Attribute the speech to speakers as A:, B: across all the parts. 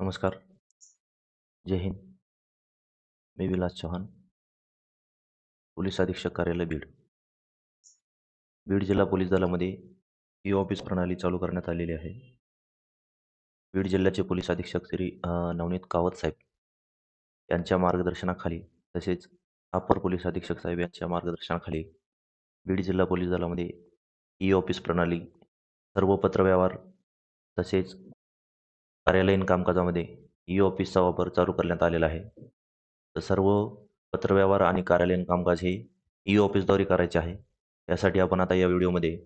A: नमस्कार. जय हिंद. मी विलास चव्हाण. पोलीस अधीक्षक कार्यालय बीड. बीड जिल्हा पोलीस दलामध्ये ई-ऑफिस प्रणाली चालू करण्यात आलेली आहे. बीड जिल्ह्याचे पोलीस अधीक्षक श्री नवनीत कावत साहेब यांच्या मार्गदर्शनाखाली तसेच अपर पोलीस अधीक्षक साहेब यांच्या मार्गदर्शनाखाली बीड जिल्हा पोलीस दलामध्ये ई-ऑफिस प्रणाली, सर्व पत्रव्यवहार तसेच कार्यालयीन कामकाजामध्ये ई-ऑफिसचा वापर चालू करण्यात आलेला आहे. तर सर्व पत्रव्यवहार आणि कार्यालयीन कामकाज हे ई-ऑफिसद्वारे करायचे आहे. यासाठी आपण आता या व्हिडिओमध्ये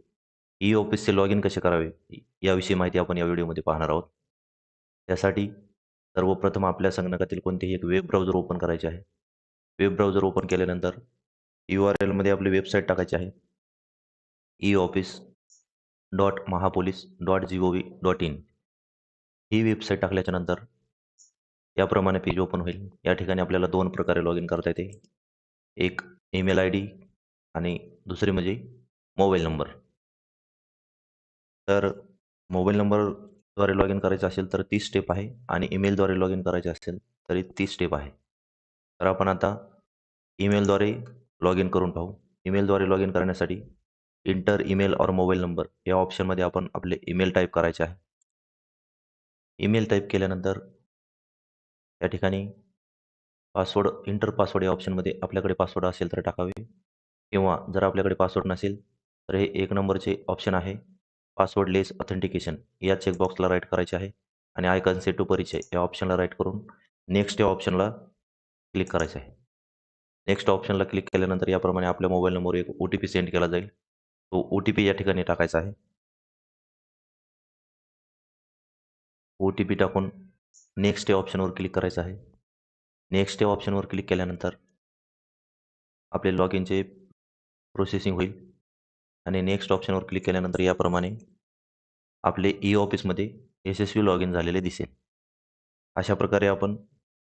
A: ई-ऑफिसचे लॉग इन कसे करावे याविषयी माहिती आपण या व्हिडिओमध्ये पाहणार आहोत. त्यासाठी सर्वप्रथम आपल्या संगणकातील कोणतेही एक वेब ब्राउझर ओपन करायचे आहे. वेब ब्राउझर ओपन केल्यानंतर यू-आर-एलमध्ये आपली वेबसाईट टाकायची आहे. E office dot Mahapolice dot G O V dot in he website टाकल्याच्यानंतर याप्रमाणे पेज ओपन होईल. या ठिकाणी आपल्याला दोन प्रकारे लॉग इन करता येते. एक ईमेल आय डी आणि दुसरी म्हणजे मोबाईल नंबर. तर मोबाईल नंबरद्वारे लॉग इन करायचं असेल तर ती स्टेप आहे आणि ईमेलद्वारे लॉग इन करायचे असेल तरी ती स्टेप आहे. तर आपण आता ईमेलद्वारे लॉग इन करून पाहू. ईमेलद्वारे लॉग इन करण्यासाठी enter email or mobile number या ऑप्शनमध्ये आपण आपले ईमेल टाईप करायचे आहे. ईमेल टाईप केल्यानंतर या ठिकाणी पासवर्ड इंटर पासवर्ड या ऑप्शनमध्ये आपल्याकडे पासवर्ड असेल तर टाकावे किंवा जर आपल्याकडे पासवर्ड नसेल तर हे एक नंबरचे ऑप्शन आहे पासवर्ड लेस ऑथेंटिकेशन या चेकबॉक्सला राईट करायचे आहे आणि आय सेट टू परिचय या ऑप्शनला राईट करून नेक्स्ट या ऑप्शनला क्लिक करायचं आहे. नेक्स्ट ऑप्शनला क्लिक केल्यानंतर याप्रमाणे आपल्या मोबाईल नंबरवर एक ओ टी पी सेंड केला जाईल. तो ओ टी पी या ठिकाणी टाकायचा आहे. ओ टी पी टाकून नेक्स्ट या ऑप्शनवर क्लिक करायचं आहे. नेक्स्ट या ऑप्शनवर क्लिक केल्यानंतर आपले लॉग इनचे प्रोसेसिंग होईल आणि नेक्स्ट ऑप्शनवर क्लिक केल्यानंतर याप्रमाणे आपले ई-ऑफिसमध्ये यशस्वी लॉग इन झालेले दिसेल. अशा प्रकारे आपण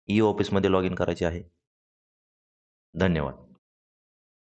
A: ई-ऑफिसमध्ये लॉग इन करायचे आहे. धन्यवाद.